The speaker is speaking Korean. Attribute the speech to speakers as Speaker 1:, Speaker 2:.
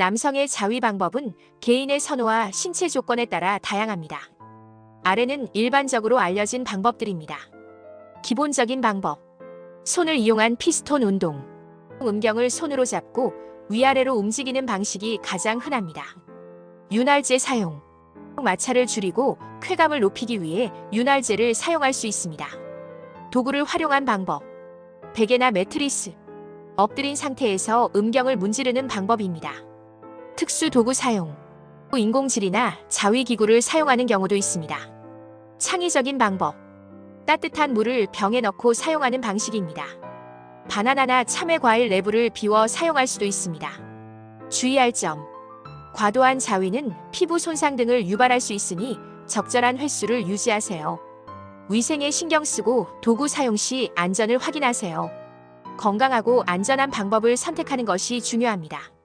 Speaker 1: 남성의 자위 방법은 개인의 선호와 신체 조건에 따라 다양합니다. 아래는 일반적으로 알려진 방법들입니다. 기본적인 방법. 손을 이용한 피스톤 운동. 음경을 손으로 잡고 위아래로 움직이는 방식이 가장 흔합니다. 윤활제 사용. 마찰을 줄이고 쾌감을 높이기 위해 윤활제를 사용할 수 있습니다. 도구를 활용한 방법. 베개나 매트리스. 엎드린 상태에서 음경을 문지르는 방법입니다. 특수 도구 사용. 인공질이나 자위 기구를 사용하는 경우도 있습니다. 창의적인 방법. 따뜻한 물을 병에 넣고 사용하는 방식입니다. 바나나나 참외 과일 내부를 비워 사용할 수도 있습니다. 주의할 점. 과도한 자위는 피부 손상 등을 유발할 수 있으니 적절한 횟수를 유지하세요. 위생에 신경 쓰고 도구 사용 시 안전을 확인하세요. 건강하고 안전한 방법을 선택하는 것이 중요합니다.